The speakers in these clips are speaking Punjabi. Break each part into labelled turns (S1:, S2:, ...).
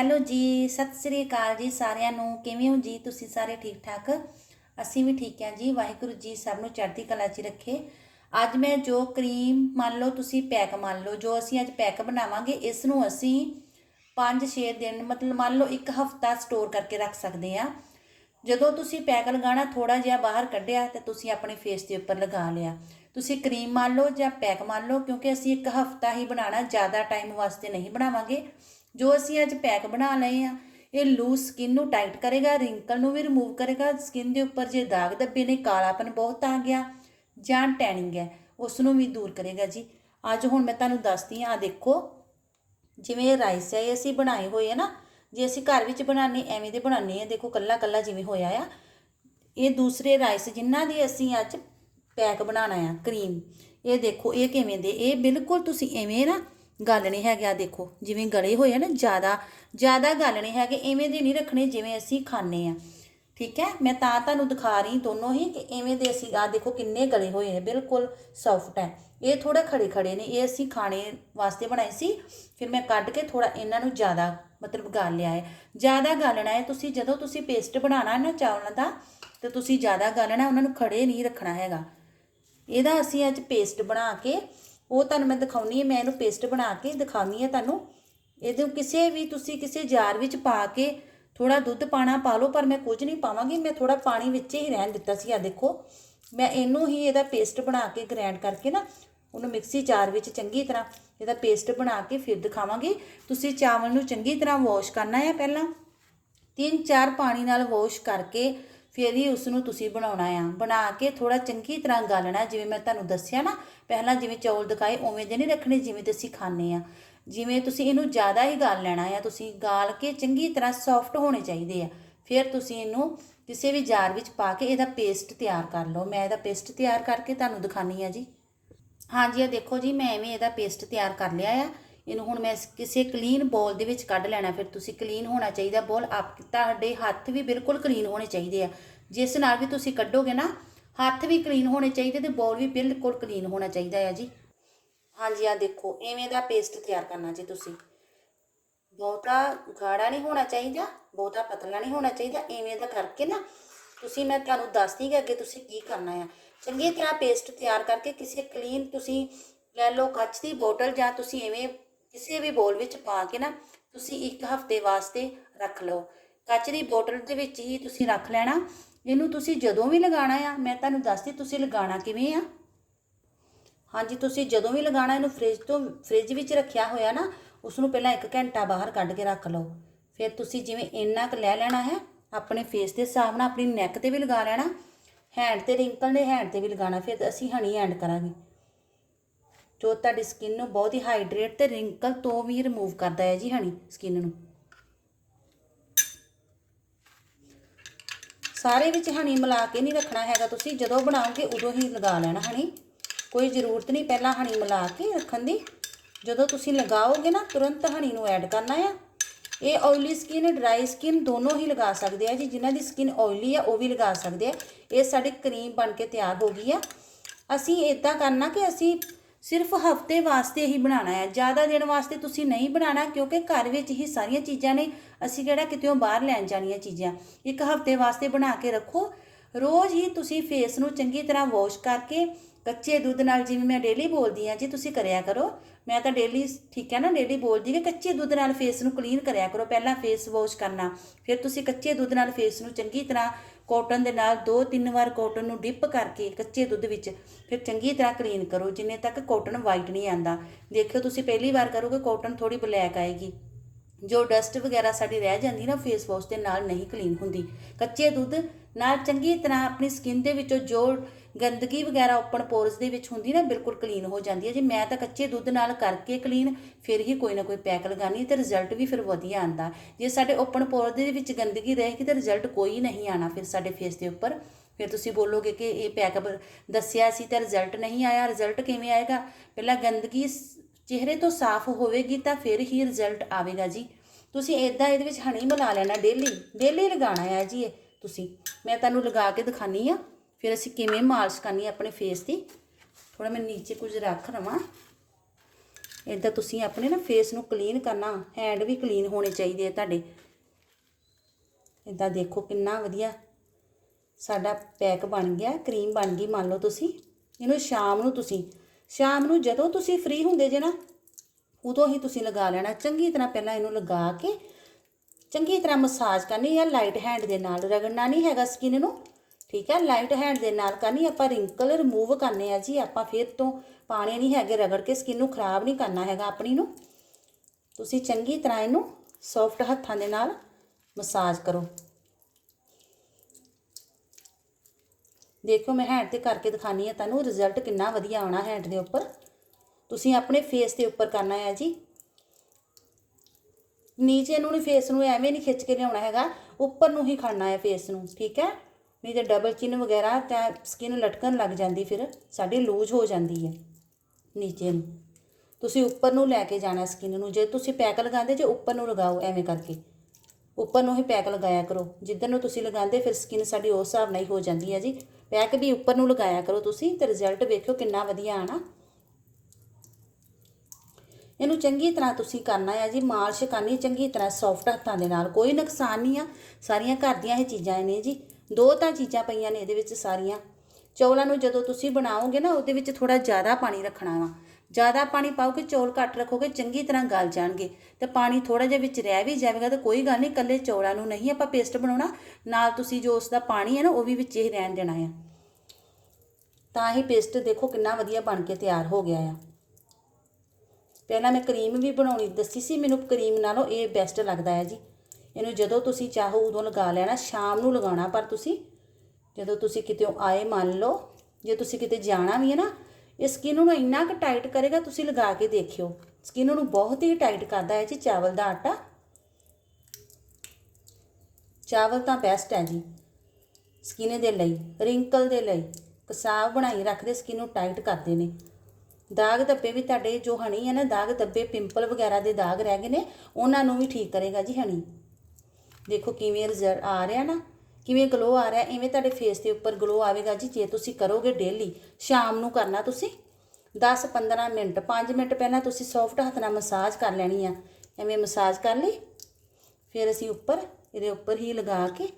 S1: ਹੈਲੋ ਜੀ, ਸਤਿ ਸ੍ਰੀ ਅਕਾਲ ਜੀ ਸਾਰਿਆਂ ਨੂੰ। ਕਿਵੇਂ ਹੋ ਜੀ ਤੁਸੀਂ ਸਾਰੇ ਠੀਕ ਠਾਕ ਅਸੀਂ ਵੀ ਠੀਕ ਹਾਂ ਜੀ। ਵਾਹਿਗੁਰੂ ਜੀ ਸਭ ਨੂੰ ਚੜ੍ਹਦੀ ਕਲਾ 'ਚ ਰੱਖੇ। ਅੱਜ ਮੈਂ ਜੋ ਕਰੀਮ, ਮੰਨ ਲਓ ਤੁਸੀਂ ਪੈਕ ਮੰਨ ਲਓ, ਜੋ ਅਸੀਂ ਅੱਜ ਪੈਕ ਬਣਾਵਾਂਗੇ, ਇਸ ਨੂੰ ਅਸੀਂ 5-6 ਦਿਨ, ਮਤਲਬ ਮੰਨ ਲਓ ਇੱਕ ਹਫਤਾ ਸਟੋਰ ਕਰਕੇ ਰੱਖ ਸਕਦੇ ਆ ਜਦੋਂ ਤੁਸੀਂ ਪੈਕ ਲਗਾਉਣਾ ਥੋੜਾ ਜਿਹਾ ਬਾਹਰ ਕੱਢਿਆ ਤੇ ਤੁਸੀਂ ਆਪਣੇ ਫੇਸ ਦੇ ਉੱਪਰ ਲਗਾ ਲਿਆ। ਤੁਸੀਂ ਕਰੀਮ ਮੰਨ ਲਓ ਜਾਂ ਪੈਕ ਮੰਨ ਲਓ, ਕਿਉਂਕਿ ਅਸੀਂ ਇੱਕ ਹਫਤਾ ਹੀ ਬਣਾਉਣਾ, ਜ਼ਿਆਦਾ ਟਾਈਮ ਵਾਸਤੇ ਨਹੀਂ ਬਣਾਵਾਂਗੇ। ਜੋ ਅਸੀਂ ਅੱਜ ਪੈਕ ਬਣਾ ਲਏ ਆ, ਇਹ ਲੂਜ਼ ਸਕਿਨ ਨੂੰ ਟਾਈਟ ਕਰੇਗਾ ਰਿੰਕਲ ਨੂੰ ਵੀ ਰਿਮੂਵ ਕਰੇਗਾ ਸਕਿਨ ਦੇ ਉੱਪਰ ਜੇ ਦਾਗ ਧੱਬੇ ਨੇ, ਕਾਲਾਪਨ ਬਹੁਤ ਆ ਗਿਆ, ਜਾਂ ਟੈਨਿੰਗ ਹੈ ਉਸ ਨੂੰ ਵੀ ਦੂਰ ਕਰੇਗਾ ਜੀ। ਅੱਜ ਹੁਣ ਮੈਂ ਤੁਹਾਨੂੰ ਦੱਸਦੀ ਆ ਦੇਖੋ, ਜਿਵੇਂ ਇਹ ਰਾਈਸ ਹੈ, ਇਹ ਅਸੀਂ ਬਣਾਏ ਹੋਏ ਆ ਨਾ, ਜੇ ਅਸੀਂ ਘਰ ਵਿੱਚ ਬਣਾਉਣੇ ਐਵੇਂ ਦੇ ਬਣਾਉਣੇ ਆ ਦੇਖੋ ਕੱਲਾ ਕੱਲਾ ਜਿਵੇਂ ਹੋਇਆ ਆ। ਇਹ ਦੂਸਰੇ ਰਾਈਸ ਜਿਨ੍ਹਾਂ ਦੀ ਅਸੀਂ ਅੱਜ ਪੈਕ ਬਣਾਉਣਾ ਆ ਕਰੀਮ ਇਹ ਦੇਖੋ, ਇਹ ਕਿਵੇਂ ਦੇ, ਇਹ ਬਿਲਕੁਲ ਤੁਸੀਂ ਐਵੇਂ ਨਾ ਗੱਲ ਨਹੀਂ ਹੈਗੇ ਆ ਦੇਖੋ, ਜਿਵੇਂ ਗਲੇ ਹੋਏ ਆ ਨਾ, ਜ਼ਿਆਦਾ ਜ਼ਿਆਦਾ ਗੱਲ ਨਹੀਂ ਹੈਗੇ, ਐਵੇਂ ਦੇ ਨਹੀਂ ਰੱਖਣੇ ਜਿਵੇਂ ਅਸੀਂ ਖਾਣੇ ਆ। ਠੀਕ ਹੈ? ਮੈਂ ਤਾਂ ਤੁਹਾਨੂੰ ਦਿਖਾ ਰਹੀ ਦੋਨੋਂ ਹੀ ਕਿ ਐਵੇਂ ਦੇ ਅਸੀਂ ਆ ਦੇਖੋ ਕਿੰਨੇ ਗਲੇ ਹੋਏ ਨੇ, ਬਿਲਕੁਲ ਸੌਫਟ ਹੈ। ਇਹ ਥੋੜਾ ਖੜੇ ਖੜੇ ਨੇ, ਇਹ ਅਸੀਂ ਖਾਣੇ ਵਾਸਤੇ ਬਣਾਏ ਸੀ, ਫਿਰ ਮੈਂ ਕੱਢ ਕੇ ਥੋੜਾ ਇਹਨਾਂ ਨੂੰ ਜ਼ਿਆਦਾ ਮਤਲਬ ਗਾਲ ਲਿਆ ਹੈ। ਜ਼ਿਆਦਾ ਗਾਲਣਾ ਹੈ, ਤੁਸੀਂ ਜਦੋਂ ਤੁਸੀਂ ਪੇਸਟ ਬਣਾਉਣਾ ਹੈ ਨਾ ਚਾਵਲਾਂ ਦਾ, ਤੇ ਤੁਸੀਂ ਜ਼ਿਆਦਾ ਗਾਲਣਾ, ਉਹਨਾਂ ਨੂੰ ਖੜੇ ਨਹੀਂ ਰੱਖਣਾ ਹੈਗਾ। ਇਹਦਾ ਅਸੀਂ ਅੱਜ ਪੇਸਟ ਬਣਾ ਕੇ ਉਹ ਤੁਹਾਨੂੰ ਮੈਂ ਦਿਖਾਉਣੀ ਹੈ, ਮੈਂ ਇਹਨੂੰ ਪੇਸਟ ਬਣਾ ਕੇ ਦਿਖਾਉਣੀ ਹੈ ਤੁਹਾਨੂੰ। ਇਹਦੇ ਕਿਸੇ ਵੀ ਤੁਸੀਂ ਕਿਸੇ ਜਾਰ ਵਿੱਚ ਪਾ ਕੇ ਥੋੜਾ ਦੁੱਧ ਪਾਣਾ ਪਾ ਲਓ, ਪਰ ਮੈਂ ਕੁਝ ਨਹੀਂ ਪਾਵਾਂਗੀ, ਮੈਂ ਥੋੜਾ ਪਾਣੀ ਵਿੱਚ ਹੀ ਰਹਿਣ ਦਿੱਤਾ ਸੀ ਆ ਦੇਖੋ। ਮੈਂ ਇਹਨੂੰ ਹੀ ਇਹਦਾ ਪੇਸਟ ਬਣਾ ਕੇ ਗ੍ਰਾਈਂਡ ਕਰਕੇ ਨਾ, ਉਹਨੂੰ ਮਿਕਸੀ ਜਾਰ ਵਿੱਚ ਚੰਗੀ ਤਰ੍ਹਾਂ ਇਹਦਾ ਪੇਸਟ ਬਣਾ ਕੇ ਫਿਰ ਦਿਖਾਵਾਂਗੀ। ਤੁਸੀਂ ਚਾਵਲ ਨੂੰ ਚੰਗੀ ਤਰ੍ਹਾਂ ਵਾਸ਼ ਕਰਨਾ ਹੈ ਪਹਿਲਾਂ। ਤਿੰਨ ਚਾਰ ਪਾਣੀ ਨਾਲ ਵਾਸ਼ ਕਰਕੇ ਫਿਰ ਹੀ ਉਸ ਨੂੰ ਤੁਸੀਂ ਬਣਾਉਣਾ ਆ। ਬਣਾ ਕੇ ਥੋੜਾ ਚੰਗੀ ਤਰ੍ਹਾਂ ਗਾਲਣਾ ਜਿਵੇਂ ਮੈਂ ਤੁਹਾਨੂੰ ਦੱਸਿਆ ਨਾ, ਪਹਿਲਾਂ ਜਿਵੇਂ ਚੌਲ ਦਿਖਾਏ, ਉਵੇਂ ਦੇ ਨਹੀਂ ਰੱਖਣੇ, ਜਿਵੇਂ ਤੇ ਅਸੀਂ ਖਾਣੇ ਆ। ਜਿਵੇਂ ਤੁਸੀਂ ਇਹਨੂੰ ਜ਼ਿਆਦਾ ਹੀ ਗਾਲ ਲੈਣਾ ਆ, ਤੁਸੀਂ ਗਾਲ ਕੇ ਚੰਗੀ ਤਰ੍ਹਾਂ ਸੌਫਟ ਹੋਣੇ ਚਾਹੀਦੇ ਆ। ਫਿਰ ਤੁਸੀਂ ਇਹਨੂੰ ਕਿਸੇ ਵੀ ਜਾਰ ਵਿੱਚ ਪਾ ਕੇ ਇਹਦਾ ਪੇਸਟ ਤਿਆਰ ਕਰ ਲਓ। ਮੈਂ ਇਹਦਾ ਪੇਸਟ ਤਿਆਰ ਕਰਕੇ ਤੁਹਾਨੂੰ ਦਿਖਾਣੀ ਆ ਜੀ। ਹਾਂਜੀ, ਇਹ ਦੇਖੋ ਜੀ, ਮੈਂ ਐਵੇਂ ਇਹਦਾ ਪੇਸਟ ਤਿਆਰ ਕਰ ਲਿਆ ਆ। ਇਹਨੂੰ ਹੁਣ ਮੈਂ ਕਿਸੇ ਕਲੀਨ ਬੋਲ ਦੇ ਵਿੱਚ ਕੱਢ ਲੈਣਾ। ਫਿਰ ਤੁਸੀਂ ਕਲੀਨ ਹੋਣਾ ਚਾਹੀਦਾ ਬੋਲ ਆਪ ਤੁਹਾਡੇ ਹੱਥ ਵੀ ਬਿਲਕੁਲ ਕਲੀਨ ਹੋਣੇ ਚਾਹੀਦੇ ਆ। ਜਿਸ ਨਾਲ ਵੀ ਤੁਸੀਂ ਕੱਢੋਗੇ ਨਾ, ਹੱਥ ਵੀ ਕਲੀਨ ਹੋਣੇ ਚਾਹੀਦੇ ਤੇ ਬੋਲ ਵੀ ਬਿਲਕੁਲ ਕਲੀਨ ਹੋਣਾ ਚਾਹੀਦਾ ਆ ਜੀ। ਹਾਂਜੀ ਆ ਦੇਖੋ ਐਵੇਂ ਦਾ ਪੇਸਟ ਤਿਆਰ ਕਰਨਾ ਜੀ ਤੁਸੀਂ। ਬਹੁਤਾ ਗਾੜਾ ਨਹੀਂ ਹੋਣਾ ਚਾਹੀਦਾ, ਬਹੁਤਾ ਪਤਲਾ ਨਹੀਂ ਹੋਣਾ ਚਾਹੀਦਾ ਐਵੇਂ ਦਾ ਕਰਕੇ ਨਾ ਤੁਸੀਂ, ਮੈਂ ਤੁਹਾਨੂੰ ਦੱਸਦੀ ਕਿ ਅੱਗੇ ਤੁਸੀਂ ਕੀ ਕਰਨਾ ਆ। ਚੰਗੀ ਤਰ੍ਹਾਂ ਪੇਸਟ ਤਿਆਰ ਕਰਕੇ ਕਿਸੇ ਕਲੀਨ ਤੁਸੀਂ ਲੈ ਲਓ ਕੱਚ ਦੀ ਬੋਟਲ ਜਾਂ ਤੁਸੀਂ ਐਵੇਂ ਕਿਸੇ ਵੀ ਬੋਲ ਵਿੱਚ ਪਾ ਕੇ ਨਾ ਤੁਸੀਂ ਇੱਕ ਹਫ਼ਤੇ ਵਾਸਤੇ ਰੱਖ ਲਓ। ਕੱਚ ਦੀ ਬੋਟਲ ਦੇ ਵਿੱਚ ਹੀ ਤੁਸੀਂ ਰੱਖ ਲੈਣਾ। ਇਹਨੂੰ ਤੁਸੀਂ ਜਦੋਂ ਵੀ ਲਗਾਉਣਾ ਆ, ਮੈਂ ਤੁਹਾਨੂੰ ਦੱਸਦੀ ਤੁਸੀਂ ਲਗਾਉਣਾ ਕਿਵੇਂ ਆ। ਹਾਂਜੀ, ਤੁਸੀਂ ਜਦੋਂ ਵੀ ਲਗਾਉਣਾ, ਇਹਨੂੰ ਫ੍ਰਿਜ ਤੋਂ, ਫ੍ਰਿਜ ਵਿੱਚ ਰੱਖਿਆ ਹੋਇਆ ਨਾ ਉਸ ਨੂੰ ਪਹਿਲਾਂ 1 ਘੰਟਾ ਬਾਹਰ ਕੱਢ ਕੇ ਰੱਖ ਲਓ। ਫਿਰ ਤੁਸੀਂ ਜਿਵੇਂ ਇੰਨਾ ਕੁ ਲੈ ਲੈਣਾ ਹੈ, ਆਪਣੇ ਫੇਸ ਦੇ ਹਿਸਾਬ ਨਾਲ ਆਪਣੀ ਨੈਕ ਤੇ ਵੀ ਲਗਾ ਲੈਣਾ ਹੈਂਡ ਤੇ ਰਿੰਕਲ ਦੇ ਹੈਂਡ ਤੇ ਵੀ ਲਗਾਉਣਾ, ਫਿਰ ਅਸੀਂ ਹਣੀ ਐਂਡ ਕਰਾਂਗੇ। ਜੋ ਤੁਹਾਡੀ ਸਕਿਨ ਨੂੰ ਬਹੁਤ ਹੀ ਹਾਈਡਰੇਟ ਤੇ ਰਿੰਕਲ ਤੋਂ ਵੀ ਰਿਮੂਵ ਕਰਦਾ ਹੈ ਜੀ ਹਨੀ ਸਕਿਨ ਨੂੰ। ਸਾਰੇ ਵਿੱਚ ਹਨੀ ਮਿਲਾ ਕੇ ਨਹੀਂ ਰੱਖਣਾ ਹੈਗਾ ਤੁਸੀਂ, ਜਦੋਂ ਬਣਾਓਗੇ ਉਦੋਂ ਹੀ ਲਗਾ ਲੈਣਾ ਹਨੀ ਕੋਈ ਜ਼ਰੂਰਤ ਨਹੀਂ, ਪਹਿਲਾਂ ਹਨੀ ਮਿਲਾ ਕੇ ਰੱਖਣ ਦੀ। ਜਦੋਂ ਤੁਸੀਂ ਲਗਾਓਗੇ ਨਾ, ਤੁਰੰਤ ਹਨੀ ਨੂੰ ਐਡ ਕਰਨਾ ਆ। ਇਹ ਆਇਲੀ ਸਕਿਨ ਡਰਾਈ ਸਕਿਨ ਦੋਨੋਂ ਹੀ ਲਗਾ ਸਕਦੇ ਆ ਜੀ, ਜਿਨ੍ਹਾਂ ਦੀ ਸਕਿਨ ਆਇਲੀ ਆ, ਉਹ ਵੀ ਲਗਾ ਸਕਦੇ ਆ। ਇਹ ਸਾਡੀ ਕਰੀਮ ਬਣ ਕੇ ਤਿਆਰ ਹੋ ਗਈ ਆ। ਅਸੀਂ ਇਦਾਂ ਕਰਨਾ ਕਿ ਅਸੀਂ ਸਿਰਫ ਹਫ਼ਤੇ ਵਾਸਤੇ ਹੀ ਬਣਾਉਣਾ ਹੈ। ਜ਼ਿਆਦਾ ਦਿਨ ਵਾਸਤੇ ਤੁਸੀਂ ਨਹੀਂ ਬਣਾਉਣਾ ਕਿਉਂਕਿ ਘਰ ਵਿੱਚ ਹੀ ਸਾਰੀਆਂ ਚੀਜ਼ਾਂ ਨੇ। ਅਸੀਂ ਕਿਹੜਾ ਕਿਤੇੋਂ ਬਾਹਰ ਲੈਣ ਜਾਣੀਆਂ ਚੀਜ਼ਾਂ। ਇੱਕ ਹਫ਼ਤੇ ਵਾਸਤੇ ਬਣਾ ਕੇ ਰੱਖੋ। ਰੋਜ਼ ਹੀ ਤੁਸੀਂ ਫੇਸ ਨੂੰ ਚੰਗੀ ਤਰ੍ਹਾਂ ਵਾਸ਼ ਕਰਕੇ ਕੱਚੇ ਦੁੱਧ ਨਾਲ ਜਿਵੇਂ ਮੈਂ ਡੇਲੀ ਬੋਲਦੀ ਆ ਜੀ ਤੁਸੀਂ ਕਰਿਆ ਕਰੋ, ਮੈਂ ਤਾਂ ਡੇਲੀ ਠੀਕ ਹੈ ਨਾ ਡੇਲੀ ਬੋਲਦੀ ਕਿ ਕੱਚੇ ਦੁੱਧ ਨਾਲ ਫੇਸ ਨੂੰ ਕਲੀਨ ਕਰਿਆ ਕਰੋ, ਪਹਿਲਾਂ ਫੇਸ ਵਾਸ਼ ਕਰਨਾ, ਫਿਰ ਤੁਸੀਂ ਕੱਚੇ ਦੁੱਧ ਨਾਲ ਫੇਸ ਨੂੰ ਚੰਗੀ ਤਰ੍ਹਾਂ ਕੋਟਨ ਦੇ ਨਾਲ ਦੋ ਤਿੰਨ ਵਾਰ ਕੋਟਨ ਨੂੰ ਡਿਪ ਕਰਕੇ ਕੱਚੇ ਦੁੱਧ ਵਿੱਚ, ਫਿਰ ਚੰਗੀ ਤਰ੍ਹਾਂ ਕਲੀਨ ਕਰੋ, ਜਿੰਨੇ ਤੱਕ ਕੋਟਨ ਵਾਈਟ ਨਹੀਂ ਆਂਦਾ ਦੇਖਿਓ ਤੁਸੀਂ ਪਹਿਲੀ ਵਾਰ ਕਰੋਗੇ ਕੋਟਨ ਥੋੜੀ ਬਲੈਕ ਆਏਗੀ। ਜੋ ਡਸਟ ਵਗੈਰਾ ਸਾਡੀ ਰਹਿ ਜਾਂਦੀ ਨਾ ਫੇਸ ਵਾਸ਼ ਦੇ ਨਾਲ ਨਹੀਂ ਕਲੀਨ ਹੁੰਦੀ। ਕੱਚੇ ਦੁੱਧ ਨਾਲ ਚੰਗੀ ਤਰ੍ਹਾਂ ਆਪਣੀ ਸਕਿਨ ਦੇ ਵਿੱਚੋਂ ਜੋ ਗੰਦਗੀ ਵਗੈਰਾ ਓਪਨ ਪੋਰਸ ਦੇ ਵਿੱਚ ਹੁੰਦੀ ਨਾ, ਬਿਲਕੁਲ ਕਲੀਨ ਹੋ ਜਾਂਦੀ ਹੈ। ਜੇ ਮੈਂ ਤਾਂ ਕੱਚੇ ਦੁੱਧ ਨਾਲ ਕਰਕੇ ਕਲੀਨ ਫਿਰ ਹੀ ਕੋਈ ਨਾ ਕੋਈ ਪੈਕ ਲਗਾਣੀ ਤੇ ਰਿਜ਼ਲਟ ਵੀ ਫਿਰ ਵਧੀਆ ਆਂਦਾ ਜੇ ਸਾਡੇ ਓਪਨ ਪੋਰਸ ਦੇ ਵਿੱਚ ਗੰਦਗੀ ਰਹੇਗੀ, ਤਾਂ ਰਿਜ਼ਲਟ ਕੋਈ ਨਹੀਂ ਆਣਾ ਫਿਰ ਸਾਡੇ ਫੇਸ ਦੇ ਉੱਪਰ। ਫਿਰ ਤੁਸੀਂ ਬੋਲੋਗੇ ਕਿ ਇਹ ਪੈਕਅਪ ਦੱਸਿਆ ਸੀ ਤਾਂ ਰਿਜ਼ਲਟ ਨਹੀਂ ਆਇਆ। ਰਿਜ਼ਲਟ ਕਿਵੇਂ ਆਏਗਾ? ਪਹਿਲਾਂ ਗੰਦਗੀ ਚਿਹਰੇ ਤੋਂ ਸਾਫ਼ ਹੋਵੇਗੀ ਤਾਂ ਫਿਰ ਹੀ ਰਿਜ਼ਲਟ ਆਵੇਗਾ ਜੀ। ਤੁਸੀਂ ਇਦਾਂ ਇਹਦੇ ਵਿੱਚ ਹਣੀ ਮਿਲਾ ਲੈਣਾ ਡੇਲੀ ਡੇਲੀ ਲਗਾਉਣਾ ਹੈ ਜੀ ਇਹ। ਤੁਸੀਂ, ਮੈਂ ਤੁਹਾਨੂੰ ਲਗਾ ਕੇ ਦਿਖਾਨੀ ਆ ਫਿਰ ਅਸੀਂ ਕਿਵੇਂ ਮਾਲਿਸ਼ ਕਰਨੀ ਆਪਣੇ ਫੇਸ ਦੀ? ਥੋੜਾ ਮੈਂ ਨੀਚੇ ਕੁਝ ਰੱਖ ਰਵਾਂ ਇਦਾਂ ਤੁਸੀਂ ਆਪਣੇ ਨਾ ਫੇਸ ਨੂੰ ਕਲੀਨ ਕਰਨਾ ਹੈਂਡ ਵੀ ਕਲੀਨ ਹੋਣੇ ਚਾਹੀਦੇ ਆ ਤੁਹਾਡੇ। ਇਦਾਂ ਦੇਖੋ ਕਿੰਨਾ ਵਧੀਆ ਸਾਡਾ ਪੈਕ ਬਣ ਗਿਆ ਕਰੀਮ ਬਣ ਗਈ, ਮੰਨ ਲਓ ਤੁਸੀਂ। ਇਹਨੂੰ ਸ਼ਾਮ ਨੂੰ ਤੁਸੀਂ, ਸ਼ਾਮ ਨੂੰ ਜਦੋਂ ਤੁਸੀਂ ਫ੍ਰੀ ਹੁੰਦੇ ਜੇ ਨਾ, ਉਦੋਂ ਹੀ ਤੁਸੀਂ ਲਗਾ ਲੈਣਾ। ਚੰਗੀ ਤਰ੍ਹਾਂ ਪਹਿਲਾਂ ਇਹਨੂੰ ਲਗਾ ਕੇ, ਚੰਗੀ ਤਰ੍ਹਾਂ ਮਸਾਜ ਕਰਨੀ ਹੈ ਲਾਈਟ ਹੈਂਡ ਦੇ ਨਾਲ। ਰਗੜਨਾ ਨਹੀਂ ਹੈਗਾ ਸਕਿਨ ਨੂੰ। ਠੀਕ ਹੈ ਲਾਈਟ ਹੈਂਡ ਦੇ ਨਾਲ ਕਰਨੀ, ਆਪਾਂ ਰਿੰਕਲ ਰਿਮੂਵ ਕਰਨੇ ਆ ਜੀ, ਆਪਾਂ ਫਿਰ ਤੋਂ ਪਾਣੇ ਨਹੀਂ ਹੈਗੇ ਰਗੜ ਕੇ ਸਕਿਨ ਨੂੰ ਖਰਾਬ ਨਹੀਂ ਕਰਨਾ ਹੈਗਾ ਆਪਣੀ ਨੂੰ। ਤੁਸੀਂ ਚੰਗੀ ਤਰ੍ਹਾਂ ਇਹਨੂੰ ਸੌਫਟ ਹੱਥਾਂ ਦੇ ਨਾਲ ਮਸਾਜ ਕਰੋ। ਦੇਖੋ, ਮੈਂ ਹੈਂਡ ਤੇ ਕਰਕੇ ਦਿਖਾਨੀ ਆ ਤੁਹਾਨੂੰ ਰਿਜ਼ਲਟ ਕਿੰਨਾ ਵਧੀਆ ਆਉਣਾ ਹੈਂਡ ਦੇ ਉੱਪਰ। ਤੁਸੀਂ ਆਪਣੇ ਫੇਸ ਦੇ ਉੱਪਰ ਕਰਨਾ ਹੈ ਜੀ। ਨੀਚੇ ਨੂੰ ਨਹੀਂ ਫੇਸ ਨੂੰ ਐਵੇਂ ਨਹੀਂ ਖਿੱਚ ਕੇ ਲਿਆਉਣਾ ਹੈਗਾ, ਉੱਪਰ ਨੂੰ ਹੀ ਖੜਨਾ ਹੈ ਫੇਸ ਨੂੰ, ਠੀਕ ਹੈ। ਨਹੀਂ ਤੇ ਡਬਲ ਚਿਨ ਵਗੈਰਾ ਤਾਂ ਸਕਿਨ ਲਟਕਣ ਲੱਗ ਜਾਂਦੀ ਫਿਰ, ਸਾਡੀ ਲੂਜ਼ ਹੋ ਜਾਂਦੀ ਹੈ ਨੀਚੇ ਨੂੰ। ਤੁਸੀਂ ਉੱਪਰ ਨੂੰ ਲੈ ਕੇ ਜਾਣਾ ਸਕਿਨ ਨੂੰ, ਜੇ ਤੁਸੀਂ ਪੈਕ ਲਗਾਉਂਦੇ, ਜੇ ਉੱਪਰ ਨੂੰ ਲਗਾਓ ਐਵੇਂ ਕਰਕੇ। ਉੱਪਰ ਨੂੰ ਹੀ ਪੈਕ ਲਗਾਇਆ ਕਰੋ। ਜਿੱਧਰ ਨੂੰ ਤੁਸੀਂ ਲਗਾਉਂਦੇ, ਫਿਰ ਸਕਿਨ ਸਾਡੀ ਉਸ ਹਿਸਾਬ ਨਾਲ ਹੀ ਹੋ ਜਾਂਦੀ ਹੈ ਜੀ। ਪੈਕ ਵੀ ਉੱਪਰ ਨੂੰ ਲਗਾਇਆ ਕਰੋ ਤੁਸੀਂ ਤੇ ਰਿਜ਼ਲਟ ਵੇਖਿਓ ਕਿੰਨਾ ਵਧੀਆ ਆਣਾ। ਇਹਨੂੰ ਚੰਗੀ ਤਰ੍ਹਾਂ ਤੁਸੀਂ ਕਰਨਾ ਹੈ ਜੀ, ਮਾਲਿਸ਼ ਕਰਨੀ, ਚੰਗੀ ਤਰ੍ਹਾਂ ਸੌਫਟ ਹੱਥਾਂ ਦੇ ਨਾਲ। ਕੋਈ ਨੁਕਸਾਨ ਨਹੀਂ ਆ। ਸਾਰੀਆਂ ਘਰ ਦੀਆਂ ਇਹ ਚੀਜ਼ਾਂ ਨੇ ਜੀ। ਦੋ ਤਾਂ ਚੀਜ਼ਾਂ ਪਈਆਂ ਨੇ ਇਹਦੇ ਵਿੱਚ ਸਾਰੀਆਂ। ਚੌਲਾਂ ਨੂੰ ਜਦੋਂ ਤੁਸੀਂ ਬਣਾਓਗੇ ਨਾ, ਉਹਦੇ ਵਿੱਚ ਥੋੜਾ ਜ਼ਿਆਦਾ ਪਾਣੀ ਰੱਖਣਾ ਵਾ। ਜ਼ਿਆਦਾ ਪਾਣੀ ਪਾਓਗੇ, ਚੌਲ ਘੱਟ ਰੱਖੋਗੇ, ਚੰਗੀ ਤਰ੍ਹਾਂ ਗਲ ਜਾਣਗੇ। ਤੇ ਪਾਣੀ ਥੋੜਾ ਜਿਹਾ ਵਿੱਚ ਰਹਿ ਵੀ ਜਾਵੇਗਾ ਤਾਂ ਕੋਈ ਗੱਲ ਨਹੀਂ ਕੱਲੇ ਚੌਲਾਂ ਨੂੰ ਨਹੀਂ ਆਪਾਂ ਪੇਸਟ ਬਣਾਉਣਾ। ਨਾਲ ਤੁਸੀਂ ਜੋ ਉਸ ਦਾ ਪਾਣੀ ਹੈ ਨਾ, ਉਹ ਵੀ ਵਿੱਚ ਹੀ ਰਹਿਣ ਦੇਣਾ ਆ। ਤਾਂ ਇਹ ਪੇਸਟ ਦੇਖੋ ਕਿੰਨਾ ਵਧੀਆ ਬਣ ਕੇ ਤਿਆਰ ਹੋ ਗਿਆ ਆ। ਪਹਿਲਾਂ ਮੈਂ ਕਰੀਮ ਵੀ ਬਣਾਉਣੀ, ਦੱਸੀ ਸੀ ਮੈਨੂੰ ਕਰੀਮ ਨਾਲੋਂ ਇਹ ਬੈਸਟ ਲੱਗਦਾ ਹੈ ਜੀ। ਇਹਨੂੰ ਜਦੋਂ ਤੁਸੀਂ ਚਾਹੋ ਉਦੋਂ ਲਗਾ ਲੈਣਾ, ਸ਼ਾਮ ਨੂੰ ਲਗਾਉਣਾ, ਪਰ ਤੁਸੀਂ ਜਦੋਂ ਤੁਸੀਂ ਕਿਤੇ ਆਏ ਮੰਨ ਲਓ, ਜੇ ਤੁਸੀਂ ਕਿਤੇ ਜਾਣਾ ਵੀ ਹੈ ਨਾ, ਇਹ ਸਕਿਨ ਨੂੰ ਇੰਨਾ ਕੁ ਟਾਈਟ ਕਰੇਗਾ, ਤੁਸੀਂ ਲਗਾ ਕੇ ਦੇਖਿਓ। ਸਕਿਨ ਨੂੰ ਬਹੁਤ ਹੀ ਟਾਈਟ ਕਰਦਾ ਹੈ ਜੀ ਚਾਵਲ ਦਾ ਆਟਾ। ਚਾਵਲ ਤਾਂ ਬੈਸਟ ਹੈ ਜੀ ਸਕਿਨ ਦੇ ਲਈ ਰਿੰਕਲ ਦੇ ਲਈ ਕਸਾਬ ਬਣਾਈ ਰੱਖਦੇ ਸਕਿਨ ਨੂੰ ਟਾਈਟ ਕਰਦੇ ਨੇ। ਦਾਗ ਧੱਬੇ ਵੀ ਤੁਹਾਡੇ ਜੋ ਹਣੀ ਹੈ ਨਾ, ਦਾਗ ਧੱਬੇ ਪਿੰਪਲ ਵਗੈਰਾ ਦੇ ਦਾਗ ਰਹਿ ਗਏ ਨੇ, ਉਹਨਾਂ ਨੂੰ ਵੀ ਠੀਕ ਕਰੇਗਾ ਜੀ ਹਣੀ ਦੇਖੋ ਕਿਵੇਂ ਰਿਜ਼ਲਟ ਆ ਰਿਹਾ ਨਾ, ਕਿਵੇਂ ਗਲੋ ਆ ਰਿਹਾ ਐਵੇਂ ਤੁਹਾਡੇ ਫੇਸ ਦੇ ਉੱਪਰ ਗਲੋ ਆਵੇਗਾ ਜੀ, ਜੇ ਤੁਸੀਂ ਕਰੋਗੇ ਡੇਲੀ ਸ਼ਾਮ ਨੂੰ ਕਰਨਾ ਤੁਸੀਂ 10-15 ਮਿੰਟ 5 ਮਿੰਟ ਪਹਿਲਾਂ ਤੁਸੀਂ ਸੌਫਟ ਹੱਥ ਨਾਲ ਮਸਾਜ ਕਰ ਲੈਣੀ ਆ। ਐਵੇਂ ਮਸਾਜ ਕਰ ਲਈ, ਫਿਰ ਅਸੀਂ ਉੱਪਰ, ਇਹਦੇ ਉੱਪਰ ਹੀ ਲਗਾ ਕੇ,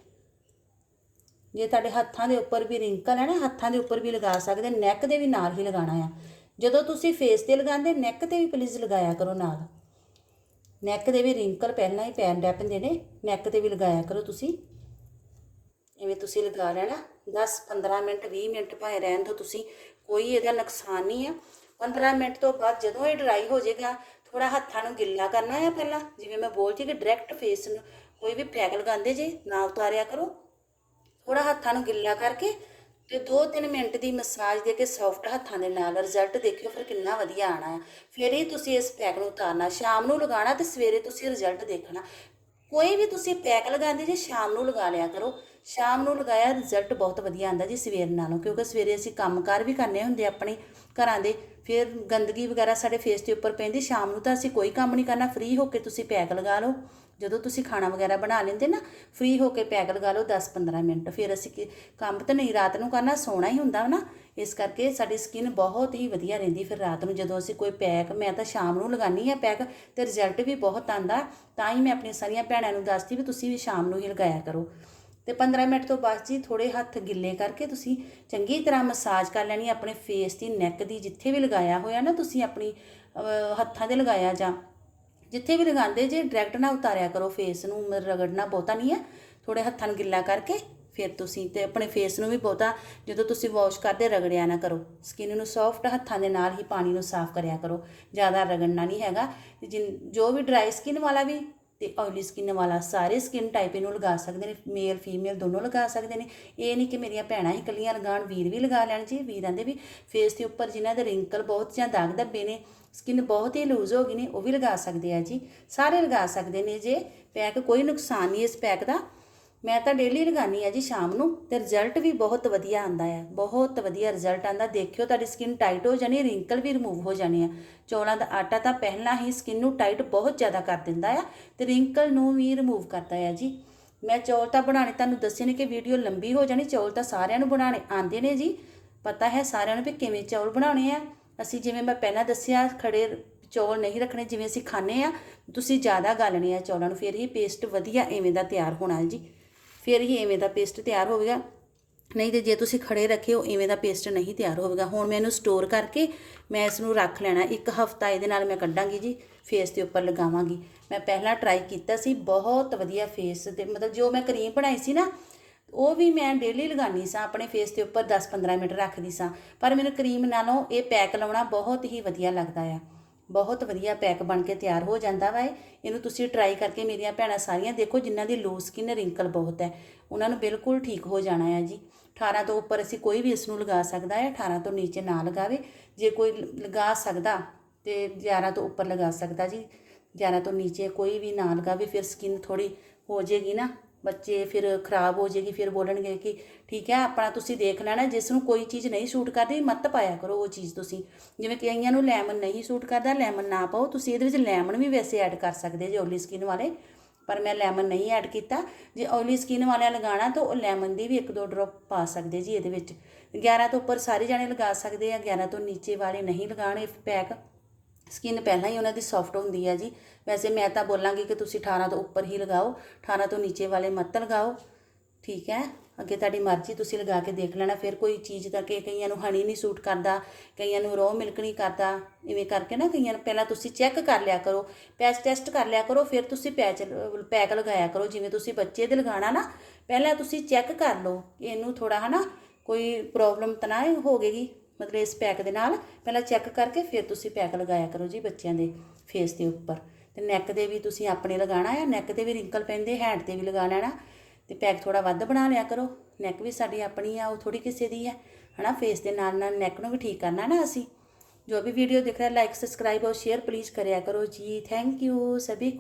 S1: ਜੇ ਤੁਹਾਡੇ ਹੱਥਾਂ ਦੇ ਉੱਪਰ ਵੀ ਰਿੰਕਲ ਹੈ ਨਾ, ਹੱਥਾਂ ਦੇ ਉੱਪਰ ਵੀ ਲਗਾ ਸਕਦੇ ਨੈਕ ਦੇ ਵੀ ਨਾਲ ਹੀ ਲਗਾਉਣਾ ਆ। ਜਦੋਂ ਤੁਸੀਂ ਫੇਸ ਤੇ ਲਗਾਉਂਦੇ ਨੈਕ ਤੇ ਵੀ ਪਲੀਜ਼ ਲਗਾਇਆ ਕਰੋ ਨਾਲ। ਨੈਕ ਦੇ ਵੀ ਰਿੰਕਲ ਪਹਿਲਾਂ ਹੀ ਪੈਣ ਡੈ ਪੈਂਦੇ ਨੇ, ਨੈਕ ਤੇ ਵੀ ਲਗਾਇਆ ਕਰੋ ਤੁਸੀਂ। ਇਵੇਂ ਤੁਸੀਂ ਲਗਾ ਲੈਣਾ 10 15 ਮਿੰਟ 20 ਮਿੰਟ ਭਾਵੇਂ ਰਹਿਣ ਤੋਂ ਤੁਸੀਂ, ਕੋਈ ਇਹਦਾ ਨੁਕਸਾਨ ਨਹੀਂ ਆ। 15 ਮਿੰਟ ਤੋਂ ਬਾਅਦ ਜਦੋਂ ਇਹ ਡਰਾਈ ਹੋ ਜਾਏਗਾ ਥੋੜਾ ਹੱਥਾਂ ਨੂੰ ਗਿੱਲਾ ਕਰਨਾ ਹੈ ਪਹਿਲਾਂ, ਜਿਵੇਂ ਮੈਂ ਬੋਲਦੀ ਕਿ ਡਾਇਰੈਕਟ ਫੇਸ ਨੂੰ ਕੋਈ ਵੀ ਪੈਕ ਲਗਾਉਂਦੇ ਜੇ, ਨਾ ਉਤਾਰਿਆ ਕਰੋ। ਥੋੜਾ ਹੱਥਾਂ ਨੂੰ ਗਿੱਲਾ ਕਰਕੇ ਤੇ 2-3 ਮਿੰਟ ਦੀ ਮਸਾਜ ਦੇ ਕੇ ਸੌਫਟ ਹੱਥਾਂ ਦੇ ਨਾਲ ਰਿਜ਼ਲਟ ਦੇਖਿਓ, ਫਿਰ ਕਿੰਨਾ ਵਧੀਆ ਆਣਾ ਹੈ। ਫਿਰ ਹੀ ਤੁਸੀਂ ਇਸ ਪੈਕ ਨੂੰ ਉਤਾਰਨਾ, ਸ਼ਾਮ ਨੂੰ ਲਗਾਉਣਾ ਤੇ ਸਵੇਰੇ ਤੁਸੀਂ ਰਿਜ਼ਲਟ ਦੇਖਣਾ। ਕੋਈ ਵੀ ਤੁਸੀਂ ਪੈਕ ਲਗਾਉਂਦੇ ਜੇ, ਸ਼ਾਮ ਨੂੰ ਲਗਾ ਲਿਆ ਕਰੋ। ਸ਼ਾਮ ਨੂੰ ਲਗਾਇਆ ਰਿਜ਼ਲਟ ਬਹੁਤ ਵਧੀਆ ਆਂਦਾ ਜੀ ਸਵੇਰ ਨਾਲੋਂ, ਕਿਉਂਕਿ ਸਵੇਰੇ ਅਸੀਂ ਕੰਮਕਾਰ ਵੀ ਕਰਨੇ ਹੁੰਦੇ ਆਪਣੇ ਘਰਾਂ ਦੇ। ਫਿਰ ਗੰਦਗੀ ਵਗੈਰਾ ਸਾਡੇ ਫੇਸ ਦੇ ਉੱਪਰ ਪੈਂਦੀ, ਸ਼ਾਮ ਨੂੰ ਤਾਂ ਅਸੀਂ ਕੋਈ ਕੰਮ ਨਹੀਂ ਕਰਨਾ ਫ੍ਰੀ ਹੋ ਕੇ ਤੁਸੀਂ ਪੈਕ ਲਗਾ ਲਓ। ਜਦੋਂ ਤੁਸੀਂ ਖਾਣਾ ਵਗੈਰਾ ਬਣਾ ਲੈਂਦੇ ਨਾ ਫ੍ਰੀ ਹੋ ਕੇ ਪੈਕ ਲਗਾ ਲਓ 10-15 ਮਿੰਟ। ਫਿਰ ਅਸੀਂ ਕੀ- ਕੰਮ ਤਾਂ ਨਹੀਂ, ਰਾਤ ਨੂੰ ਕਰਨਾ ਸੋਣਾ ਹੀ ਹੁੰਦਾ ਨਾ। ਇਸ ਕਰਕੇ ਸਾਡੀ ਸਕਿਨ ਬਹੁਤ ਹੀ ਵਧੀਆ ਰਹਿੰਦੀ ਫਿਰ ਰਾਤ ਨੂੰ। ਜਦੋਂ ਅਸੀਂ ਕੋਈ ਪੈਕ ਮੈਂ ਤਾਂ ਸ਼ਾਮ ਨੂੰ ਲਗਾਨੀ ਆ ਪੈਕ ਤੇ ਰਿਜ਼ਲਟ ਵੀ ਬਹੁਤ ਆਂਦਾ ਤਾਂ ਹੀ ਮੈਂ ਆਪਣੀਆਂ ਸਾਰੀਆਂ ਭੈਣਾਂ ਨੂੰ ਦੱਸਦੀ ਵੀ ਤੁਸੀਂ ਵੀ ਸ਼ਾਮ ਨੂੰ ਹੀ ਲਗਾਇਆ ਕਰੋ। ਤੇ 15 ਮਿੰਟ ਤੋਂ ਬਾਅਦ ਜੀ ਥੋੜੇ ਹੱਥ ਗਿੱਲੇ ਕਰਕੇ ਤੁਸੀਂ ਚੰਗੀ ਤਰ੍ਹਾਂ ਮਸਾਜ ਕਰ ਲੈਣੀ ਆਪਣੇ ਫੇਸ ਦੀ ਨੈਕ ਦੀ ਜਿੱਥੇ ਵੀ ਲਗਾਇਆ ਹੋਇਆ ਨਾ ਤੁਸੀਂ ਆਪਣੀ ਹੱਥਾਂ ਦੇ ਲਗਾਇਆ ਜਾਂ ਜਿੱਥੇ ਵੀ ਲਗਾਉਂਦੇ, ਜੇ ਡਾਇਰੈਕਟ ਨਾ ਉਤਾਰਿਆ ਕਰੋ ਫੇਸ ਨੂੰ ਮ- ਰਗੜਨਾ ਬਹੁਤਾ ਨਹੀਂ ਹੈ। ਥੋੜੇ ਹੱਥਾਂ ਨੂੰ ਗਿੱਲਾ ਕਰਕੇ ਫਿਰ ਤੁਸੀਂ ਤੇ ਆਪਣੇ ਫੇਸ ਨੂੰ ਵੀ ਬਹੁਤਾ, ਜਦੋਂ ਤੁਸੀਂ ਵਾਸ਼ ਕਰਦੇ ਰਗੜਿਆ ਨਾ ਕਰੋ। ਸਕਿਨ ਨੂੰ ਸੌਫਟ ਹੱਥਾਂ ਦੇ ਨਾਲ ਹੀ ਪਾਣੀ ਨੂੰ ਸਾਫ਼ ਕਰਿਆ ਕਰੋ। ਜ਼ਿਆਦਾ ਰਗੜਨਾ ਨਹੀਂ ਹੈਗਾ। ਤੇ ਜਿਨ- ਜੋ ਵੀ ਡਰਾਈ ਸਕਿਨ ਵਾਲਾ ਵੀ ਤੇ ਆਇਲੀ ਸਕਿਨ ਵਾਲਾ ਸਾਰੇ ਸਕਿਨ ਟਾਈਪ ਇਹਨੂੰ ਲਗਾ ਸਕਦੇ ਨੇ ਮੇਲ ਫੀਮੇਲ ਦੋਨੋਂ ਲਗਾ ਸਕਦੇ ਨੇ। ਇਹ ਨਹੀਂ ਕਿ ਮੇਰੀਆਂ ਭੈਣਾਂ ਹੀ ਇਕੱਲੀਆਂ ਲਗਾਉਣ, ਵੀਰ ਵੀ ਲਗਾ ਲੈਣ ਜੀ, ਵੀਰਾਂ ਦੇ ਵੀ। ਫੇਸ ਦੇ ਉੱਪਰ ਜਿਨ੍ਹਾਂ ਦੇ ਰਿੰਕਲ ਬਹੁਤ ਜਾਂ ਦਾਗ ਦੱਬੇ ਨੇ ਸਕਿਨ ਬਹੁਤ ਹੀ ਲੂਜ਼ ਹੋ ਗਈ ਨੇ, ਉਹ ਵੀ ਲਗਾ ਸਕਦੇ ਆ ਜੀ। ਸਾਰੇ ਲਗਾ ਸਕਦੇ ਨੇ ਜੇ ਪੈਕ ਕੋਈ ਨੁਕਸਾਨ ਨਹੀਂ ਇਸ ਪੈਕ ਦਾ। ਮੈਂ ਤਾਂ ਡੇਲੀ ਲਗਾਨੀ ਆ ਜੀ ਸ਼ਾਮ ਨੂੰ ਤੇ ਰਿਜ਼ਲਟ ਵੀ ਬਹੁਤ ਵਧੀਆ ਆਂਦਾ ਆ, ਬਹੁਤ ਵਧੀਆ ਰਿਜ਼ਲਟ ਆਂਦਾ ਦੇਖਿਓ ਤੁਹਾਡੀ ਸਕਿਨ ਟਾਈਟ ਹੋ ਜਾਣੀ ਰਿੰਕਲ ਵੀ ਰਿਮੂਵ ਹੋ ਜਾਣੇ ਆ। ਚੌਲਾਂ ਦਾ ਆਟਾ ਤਾਂ ਪਹਿਲਾਂ ਹੀ ਸਕਿਨ ਨੂੰ ਟਾਈਟ ਬਹੁਤ ਜ਼ਿਆਦਾ ਕਰ ਦਿੰਦਾ ਆ ਤੇ ਰਿੰਕਲ ਨੂੰ ਵੀ ਰਿਮੂਵ ਕਰਦਾ ਆ ਜੀ। ਮੈਂ ਚੌਲ ਤਾਂ ਬਣਾਣੇ ਤੁਹਾਨੂੰ ਦੱਸੇ ਨੇ ਕਿ ਵੀਡੀਓ ਲੰਬੀ ਹੋ ਜਾਣੀ, ਚੌਲ ਤਾਂ ਸਾਰਿਆਂ ਨੂੰ ਬਣਾਣੇ ਆਂਦੇ ਨੇ ਜੀ। ਪਤਾ ਹੈ ਸਾਰਿਆਂ ਨੂੰ ਵੀ ਕਿਵੇਂ ਚੌਲ ਬਣਾਉਣੇ ਆ। ਅਸੀਂ ਜਿਵੇਂ ਮੈਂ ਪਹਿਲਾਂ ਦੱਸਿਆ, ਖੜੇ ਚੌਲ ਨਹੀਂ ਰੱਖਣੇ ਜਿਵੇਂ ਅਸੀਂ ਖਾਂਦੇ ਆ, ਤੁਸੀਂ ਜ਼ਿਆਦਾ ਗਾਲਣੇ ਆ ਚੌਲਾਂ ਨੂੰ, ਫਿਰ ਹੀ ਪੇਸਟ ਵਧੀਆ ਐਵੇਂ ਦਾ ਤਿਆਰ ਹੋਣਾ ਜੀ। ਫਿਰ ਹੀ ਐਵੇਂ ਦਾ ਪੇਸਟ ਤਿਆਰ ਹੋਵੇਗਾ ਨਹੀਂ ਤੇ ਜੇ ਤੁਸੀਂ ਖੜੇ ਰੱਖੇ ਹੋ ਇਵੇਂ ਦਾ ਪੇਸਟ ਨਹੀਂ ਤਿਆਰ ਹੋਵੇਗਾ। ਹੁਣ ਮੈਂ ਇਹਨੂੰ ਸਟੋਰ ਕਰਕੇ ਮੈਂ ਇਸ ਨੂੰ ਰੱਖ ਲੈਣਾ। ਇੱਕ ਹਫਤਾ ਇਹਦੇ ਨਾਲ ਮੈਂ ਕੱਢਾਂਗੀ ਜੀ ਫੇਸ ਦੇ ਉੱਪਰ ਲਗਾਵਾਂਗੀ। ਮੈਂ ਪਹਿਲਾਂ ਟਰਾਈ ਕੀਤਾ ਸੀ, ਬਹੁਤ ਵਧੀਆ ਫੇਸ ਤੇ ਮਤਲਬ ਜੋ ਮੈਂ ਕਰੀਮ ਬਣਾਈ ਸੀ ਨਾ, ਉਹ ਵੀ ਮੈਂ ਡੇਲੀ ਲਗਾਨੀ ਸਾਂ, ਆਪਣੇ ਫੇਸ ਦੇ ਉੱਪਰ 10-15 ਮਿੰਟ ਰੱਖਦੀ ਸਾਂ। ਪਰ ਮੈਨੂੰ ਕਰੀਮ ਨਾਲੋਂ ਇਹ ਪੈਕ ਲਾਉਣਾ ਬਹੁਤ ਹੀ ਵਧੀਆ ਲੱਗਦਾ ਆ। ਬਹੁਤ ਵਧੀਆ ਪੈਕ ਬਣ ਕੇ ਤਿਆਰ ਹੋ ਜਾਂਦਾ ਵਾ ਇਹ। ਇਹਨੂੰ ਤੁਸੀਂ ਟਰਾਈ ਕਰਕੇ ਮੇਰੀਆਂ ਭੈਣਾਂ ਸਾਰੀਆਂ ਦੇਖੋ ਜਿਨ੍ਹਾਂ ਦੀ ਲੋ ਸਕਿਨ ਰਿੰਕਲ ਬਹੁਤ ਹੈ। ਉਹਨਾਂ ਨੂੰ ਬਿਲਕੁਲ ਠੀਕ ਹੋ ਜਾਣਾ ਹੈ ਜੀ। 18 ਤੋਂ ਉੱਪਰ ਅਸੀਂ ਕੋਈ ਵੀ ਇਸ ਨੂੰ ਲਗਾ ਸਕਦਾ ਹੈ 18 ਤੋਂ ਨੀਚੇ ਨਾ ਲਗਾਵੇ। ਜੇ ਕੋਈ ਲਗਾ ਸਕਦਾ ਤੇ 11 ਤੋਂ ਉੱਪਰ ਲਗਾ ਸਕਦਾ ਜੀ। 11 ਤੋਂ ਨੀਚੇ ਕੋਈ ਵੀ ਨਾ ਲਗਾਵੇ, ਫਿਰ ਸਕਿਨ ਥੋੜੀ ਹੋ ਜਾਏਗੀ ਨਾ। ਬੱਚੇ ਫਿਰ ਖਰਾਬ ਹੋ ਜਾਏਗੀ, ਫਿਰ ਬੋਲਣਗੇ ਕਿ ਠੀਕ ਹੈ, ਆਪਣਾ ਤੁਸੀਂ ਦੇਖ ਲੈਣਾ ਜਿਸ ਨੂੰ ਕੋਈ ਚੀਜ਼ ਨਹੀਂ ਸੂਟ ਕਰਦੀ, ਮਤ ਪਾਇਆ ਕਰੋ ਉਹ ਚੀਜ਼ ਤੁਸੀਂ। ਜਿਵੇਂ ਕਈਆਂ ਨੂੰ ਲੈਮਨ ਨਹੀਂ ਸੂਟ ਕਰਦਾ ਲੈਮਨ ਨਾ ਪਾਓ, ਤੁਸੀਂ ਇਹਦੇ ਵਿੱਚ ਲੈਮਨ ਵੀ ਵੈਸੇ ਐਡ ਕਰ ਸਕਦੇ ਜੇ ਓਲੀ ਸਕਿਨ ਵਾਲੇ, ਪਰ ਮੈਂ ਲੈਮਨ ਨਹੀਂ ਐਡ ਕੀਤਾ। ਜੇ ਓਇਲੀ ਸਕਿਨ ਵਾਲਿਆਂ ਲਗਾਣਾ ਤਾਂ ਉਹ ਲੈਮਨ ਦੀ ਵੀ ਇੱਕ ਦੋ ਡ੍ਰੌਪ ਪਾ ਸਕਦੇ ਜੀ ਇਹਦੇ ਵਿੱਚ। 11 ਤੋਂ ਉੱਪਰ ਸਾਰੇ ਜਾਣੇ ਲਗਾ ਸਕਦੇ ਆ 11 ਤੋਂ ਨੀਚੇ ਵਾਲੇ ਨਹੀਂ ਲਗਾਣੇ ਪੈਕ ਸਕਿਨ ਪਹਿਲਾਂ ਹੀ ਉਹਨਾਂ ਦੀ ਸੌਫਟ ਹੁੰਦੀ ਹੈ ਜੀ। ਵੈਸੇ ਮੈਂ ਤਾਂ ਬੋਲਾਂਗੀ ਕਿ ਤੁਸੀਂ 18 ਤੋਂ ਉੱਪਰ ਹੀ ਲਗਾਓ 18 ਤੋਂ ਨੀਚੇ ਵਾਲੇ ਮਤ ਲਗਾਓ, ਠੀਕ ਹੈ? ਅੱਗੇ ਤੁਹਾਡੀ ਮਰਜ਼ੀ, ਤੁਸੀਂ ਲਗਾ ਕੇ ਦੇਖ ਲੈਣਾ। ਫਿਰ ਕੋਈ ਚੀਜ਼ ਦਾ ਕਿ ਕਈਆਂ ਨੂੰ ਹਣੀ ਨਹੀਂ ਸੂਟ ਕਰਦਾ, ਕਈਆਂ ਨੂੰ ਰੋ ਮਿਲਕ ਨਹੀਂ ਕਰਦਾ, ਇਵੇਂ ਕਰਕੇ ਨਾ ਕਈਆਂ ਨੂੰ ਪਹਿਲਾਂ ਤੁਸੀਂ ਚੈੱਕ ਕਰ ਲਿਆ ਕਰੋ ਪੈਚ ਟੈਸਟ ਕਰ ਲਿਆ ਕਰੋ, ਫਿਰ ਤੁਸੀਂ ਪੈਚ ਪੈਕ ਲਗਾਇਆ ਕਰੋ। ਜਿਵੇਂ ਤੁਸੀਂ ਬੱਚੇ ਦੇ ਲਗਾਣਾ ਨਾ, ਪਹਿਲਾਂ ਤੁਸੀਂ ਚੈੱਕ ਕਰ ਲਓ। ਕਿ ਇਹਨੂੰ ਥੋੜਾ ਹਨਾ, ਕੋਈ ਪ੍ਰੋਬਲਮ ਤਾਂ ਨਾ ਹੋ ਹੋਵੇਗੀ ਮਤਲਬ ਇਸ ਪੈਕ ਦੇ ਨਾਲ ਪਹਿਲਾਂ ਚੈੱਕ ਕਰਕੇ ਫਿਰ ਤੁਸੀਂ ਪੈਕ ਲਗਾਇਆ ਕਰੋ ਜੀ ਬੱਚਿਆਂ ਦੇ ਫੇਸ ਦੇ ਉੱਪਰ। ਤੇ ਨੈਕ ਦੇ ਵੀ ਤੁਸੀਂ ਆਪਣੇ ਲਗਾਣਾ ਹੈ ਨੈਕ ਤੇ ਵੀ ਰਿੰਕਲ ਪੈਂਦੇ ਹੈਂਡ ਤੇ ਵੀ ਲਗਾ ਲੈਣਾ। ਤੇ ਪੈਕ ਥੋੜਾ ਵੱਧ ਬਣਾ ਲਿਆ ਕਰੋ। ਨੈਕ ਵੀ ਸਾਡੀ ਆਪਣੀ ਆ, ਉਹ ਥੋੜੀ ਕਿਸੇ ਦੀ ਹੈ ਹਨਾ? ਫੇਸ ਦੇ ਨਾਲ ਨਾਲ ਨੈਕ ਨੂੰ ਵੀ ਠੀਕ ਕਰਨਾ ਨਾ ਅਸੀਂ। ਜੋ भी वीडियो दिख रहा है लाइक सब्सक्राइब और शेयर प्लीज़ कराया करो जी थैंक यू सभी